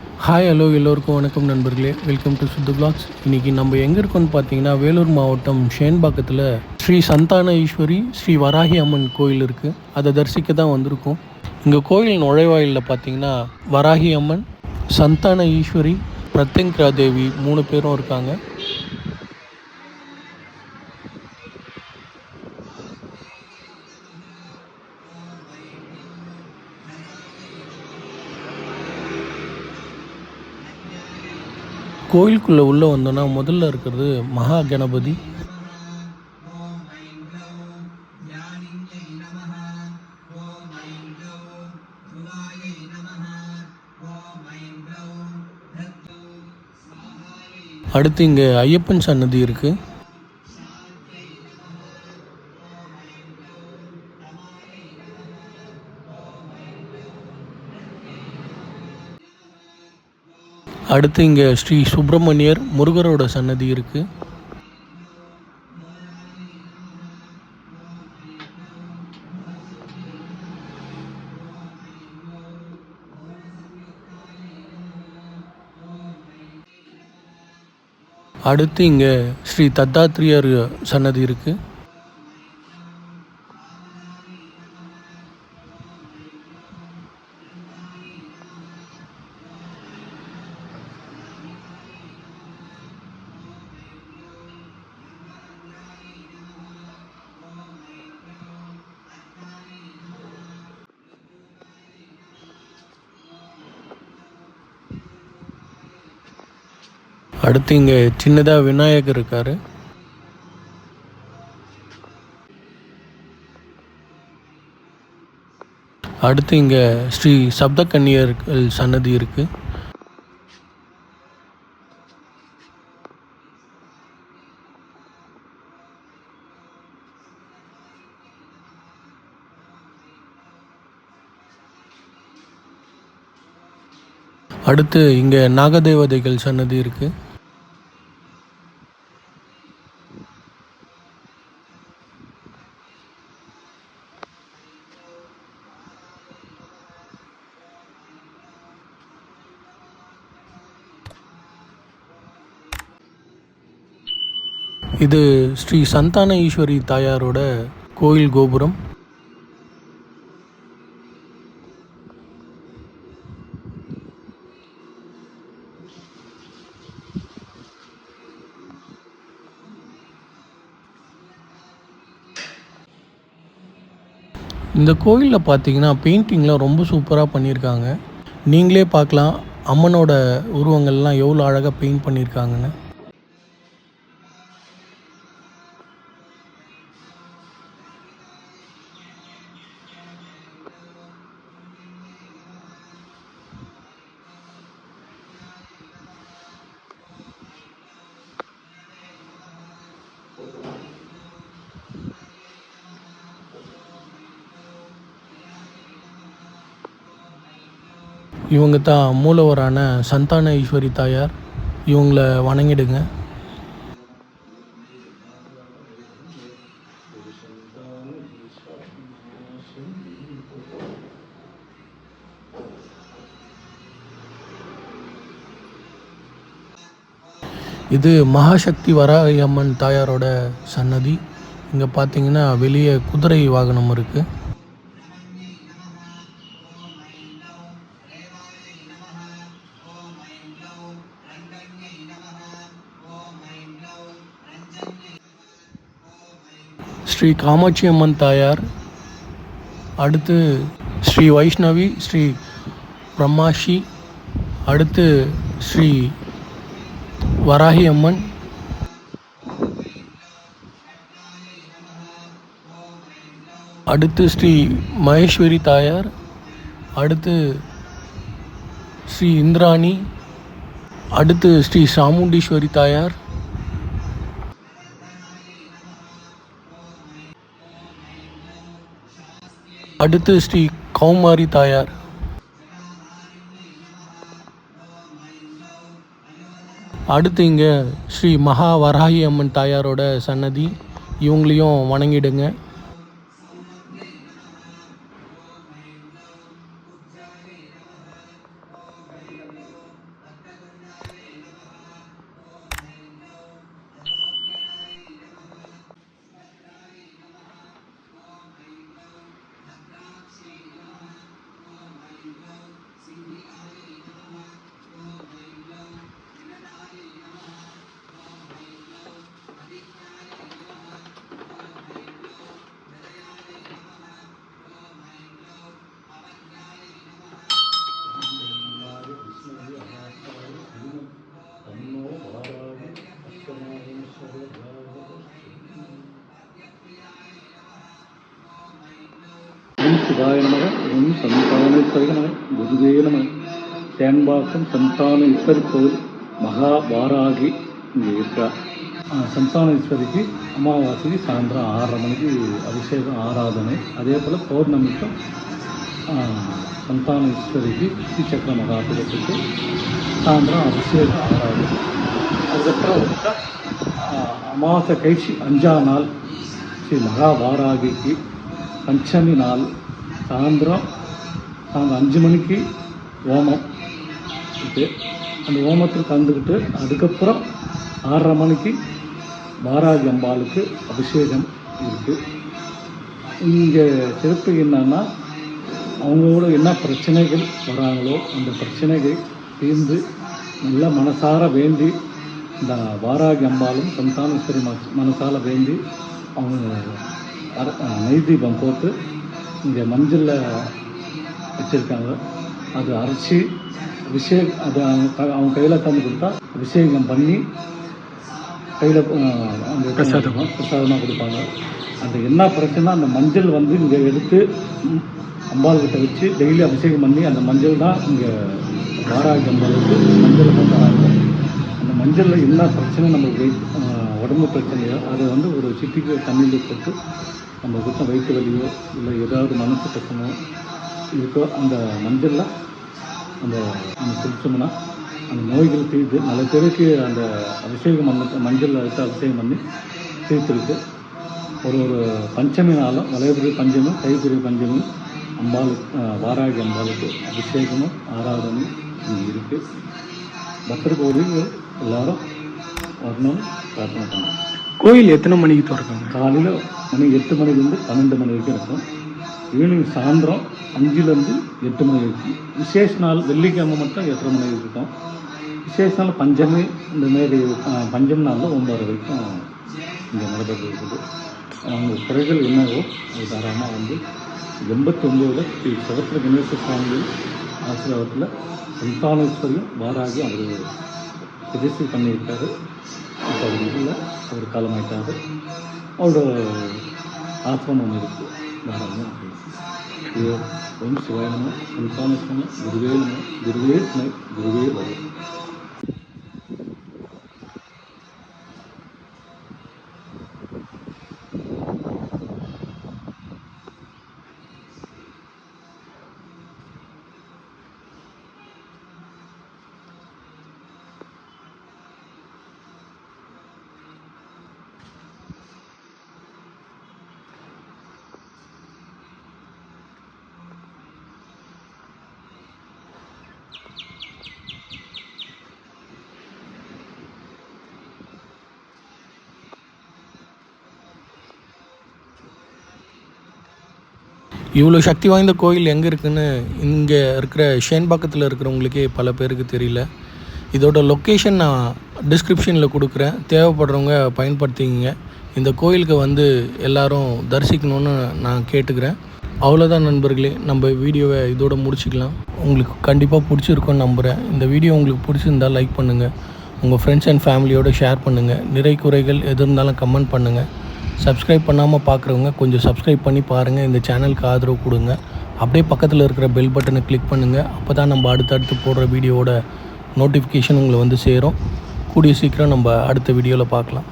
Hi hello எல்லோருக்கும் வணக்கம் நண்பர்களே. வெல்கம் டு சுத்து பிளாக்ஸ் இன்றைக்கி நம்ம எங்கே இருக்கோம்னு பார்த்தீங்கன்னா வேலூர் மாவட்டம் ஷேன்பாக்கத்தில் ஸ்ரீ சந்தான ஈஸ்வரி ஸ்ரீ வராகி அம்மன் கோயில் இருக்குது அதை தரிசிக்க தான் வந்திருக்கோம். இங்கே கோயில் நுழைவாயிலில் பார்த்தீங்கன்னா வராகி அம்மன் சந்தான ஈஸ்வரி பிரத்யங்கரா தேவி மூணு பேரும் இருக்காங்க. கோயிலுக்குள்ளே உள்ளே வந்தோன்னா முதல்ல இருக்கிறது மகா கணபதி. அடுத்து இங்கே ஐயப்பன் சன்னதி இருக்குது அடுத்து இங்கே ஸ்ரீ சுப்பிரமணியர் முருகரோட சன்னதி இருக்குது அடுத்து இங்கே ஸ்ரீ தத்தாத்ரியர் சன்னதி இருக்குது அடுத்து இங்கே சின்னதாக விநாயகர் இருக்கார். அடுத்து இங்கே ஸ்ரீ சப்தகன்னியர்கள் சன்னதி இருக்குது அடுத்து இங்கே நாகதேவதைகள் சன்னதி இருக்குது இது ஸ்ரீ சந்தான ஈஸ்வரி தாயாரோட கோயில் கோபுரம். இந்த கோயிலில் பார்த்தீங்கன்னா பெயிண்டிங்லாம் ரொம்ப சூப்பராக பண்ணியிருக்காங்க நீங்களே பார்க்கலாம் அம்மனோட உருவங்கள்லாம் எவ்வளோ அழகாக பெயிண்ட் பண்ணியிருக்காங்கன்னு இவங்க தான் மூலவரான சந்தான ஈஸ்வரி தாயார். இவங்கள வணங்கிடுங்க. இது மகாசக்தி வராயம்மன் தாயாரோட சன்னதி. இங்கே பார்த்தீங்கன்னா வெளியே குதிரை வாகனம் இருக்குது ஸ்ரீ காமாட்சி அம்மன் தாயார் அடுத்து ஸ்ரீ வைஷ்ணவி ஸ்ரீ பிரம்மாஷி அடுத்து ஸ்ரீ வராகி அம்மன் அடுத்து ஸ்ரீ மகேஸ்வரி தாயார் அடுத்து ஸ்ரீ இந்திராணி அடுத்து ஸ்ரீ சாமுண்டீஸ்வரி தாயார் அடுத்து ஸ்ரீ கௌமாரி தாயார். அடுத்து இங்கே ஸ்ரீ மகா வராகி அம்மன் தாயாரோட சன்னதி. இவங்களையும் வணங்கிடுங்க. சிவாய நமக ஓம் சந்தானேஸ்வரி நமக குருவே நமக தேன்பாக்கம் சந்தானேஸ்வரி கோவில் மகாபாராகி இங்கே இருக்கா சந்தானேஸ்வரிக்கு அமாவாசைக்கு சாயந்தரம் ஆறரை மணிக்கு அபிஷேகம் ஆராதனை அதே போல் பௌர்ணமிக்கும் ஆஹ் சந்தானேஸ்வரிக்கு ஸ்ரீசக்கர மகாபுரத்துக்கு சாயந்தரம் அபிஷேகம் ஆராதனை அதுக்கப்புறம் அமாவாசை கழிச்சு அஞ்சாம் நாள் ஸ்ரீ மகாபாராகிக்கு பஞ்சமி நாள் சாயந்தரம் சாயந்தரம் அஞ்சு மணிக்கு ஓமம் இருக்குது அந்த ஓமத்தில் கலந்துக்கிட்டு அதுக்கப்புறம் ஆறரை மணிக்கு பாராஜி அம்பாளுக்கு அபிஷேகம் இருக்குது இங்கே சிறப்பு என்னன்னா அவங்களோட என்ன பிரச்சனைகள் வராங்களோ அந்த பிரச்சனைகள் தீர்ந்து நல்ல மனசார வேண்டி இந்த வாராகி அம்பாளும் சந்தானேஸ்வரி மனசால வேண்டி அவங்க அர- நெய் தீபம் போட்டு இங்கே மஞ்சளில் வச்சுருக்காங்க. அது அரைச்சி அபிஷேக் அது அவங்க அவங்க கையில் தந்து கொடுத்தா அபிஷேகம் பண்ணி கையில் அந்த பிரசாதமாக பிரசாதமாக கொடுப்பாங்க. அந்த என்ன பிரச்சனை அந்த மஞ்சள் வந்து இங்கே எடுத்து அம்பாள் கிட்ட வச்சு டெய்லி அபிஷேகம் பண்ணி அந்த மஞ்சள் தான் இங்கே வாராகி அம்பாளுக்கு மஞ்சள் தான் தராங்க அந்த மஞ்சளில் என்ன பிரச்சனை நம்மளுக்கு உடம்பு பிரச்சனையோ அதை வந்து ஒரு சிட்டிக்கு தண்ணியில் போட்டு நம்ம கிட்ட வயிற்று வலியோ இல்லை ஏதாவது மனசு கஷ்டமோ இருக்கோ அந்த மஞ்சளில் அந்த நம்ம குடிச்சோம்னா அந்த நோய்கள் தீர்த்து நல்ல பேருக்கு அந்த அபிஷேகம் பண்ண மஞ்சள் வச்சு அபிஷேகம் பண்ணி தீர்த்துருக்கு. ஒரு ஒரு பஞ்சமி நாளும் வளையபுரி பஞ்சமி கைப்பிரி பஞ்சமி அம்பாளுக்கு வாராகி அம்பாளுக்கு அபிஷேகமும் ஆராதனும் இருக்குது பக்தர் கோவில் எல்லாரும் வரணும்னு பிரார்த்தனை பண்ணோம் கோயில் எத்தனை மணிக்கு திறக்கும்? காலையில் மணி எட்டு மணிலேருந்து பன்னெண்டு மணி வரைக்கும் இருக்கும். ஈவினிங் சாயந்தரம் அஞ்சுலேருந்து எட்டு மணி வரைக்கும். விசேஷ நாள் வெள்ளிக்கிழமை மட்டும் எட்டரை மணி வரைக்கும் இருக்கும்? விசேஷ நாள் பஞ்சமி இந்த மாரி பஞ்சமி நாளில் ஒம்பது வரைக்கும் இங்கே நடைபெற்று இருக்குது. அவங்க குறைகள் என்னவோ அது தாராளமாக வந்து எண்பத்தி ஒம்போதில் ஸ்ரீ சவத்திர கணேச சுவாமிகள் ஆசீர்வாதத்தில் சந்தானேஸ்வரியும் வாராகி அவர் பிரதிஷ்டை பண்ணியிருக்காரு. இப்போ அவர் இல்லை அவர் காலமாயிட்டாரு அவரோட ஆசிரமம் ஒன்று இருக்குது தாராளமாக இது ஓம் சிவாய நம சந்தானேஸ்வரன் குருவே நம குருவே துணை இவ்வளோ சக்தி வாய்ந்த கோயில் எங்கே இருக்குதுன்னு இங்கே இருக்கிற ஷேன்பாக்கத்தில் இருக்கிறவங்களுக்கே பல பேருக்கு தெரியல. இதோட லொக்கேஷன் நான் டிஸ்கிரிப்ஷனில் கொடுக்குறேன். தேவைப்படுறவங்க பயன்படுத்திக்கிங்க. இந்த கோயிலுக்கு வந்து எல்லாரும் தரிசிக்கணும்னு நான் கேட்டுக்கிறேன். அவ்வளோதான் நண்பர்களே நம்ம வீடியோவை இதோட முடிச்சுக்கலாம். உங்களுக்கு கண்டிப்பாக பிடிச்சிருக்கோன்னு நம்புகிறேன் இந்த வீடியோ உங்களுக்கு பிடிச்சிருந்தால் லைக் பண்ணுங்கள் உங்கள் ஃப்ரெண்ட்ஸ் அண்ட் ஃபேமிலியோடு ஷேர் பண்ணுங்கள் நிறை குறைகள் எது இருந்தாலும் கமெண்ட் பண்ணுங்கள் சப்ஸ்கிரைப் பண்ணாமல் பார்க்குறவங்க கொஞ்சம் சப்ஸ்கிரைப் பண்ணி பாருங்கள் இந்த சேனலுக்கு ஆதரவு கொடுங்க. அப்படியே பக்கத்தில் இருக்கிற பெல் பட்டனை கிளிக் பண்ணுங்கள் அப்போ தான் நம்ம அடுத்தடுத்து போடுற வீடியோவோட நோட்டிஃபிகேஷன் உங்களை வந்து சேரும். கூடிய சீக்கிரம் நம்ம அடுத்த வீடியோவில் பார்க்கலாம்.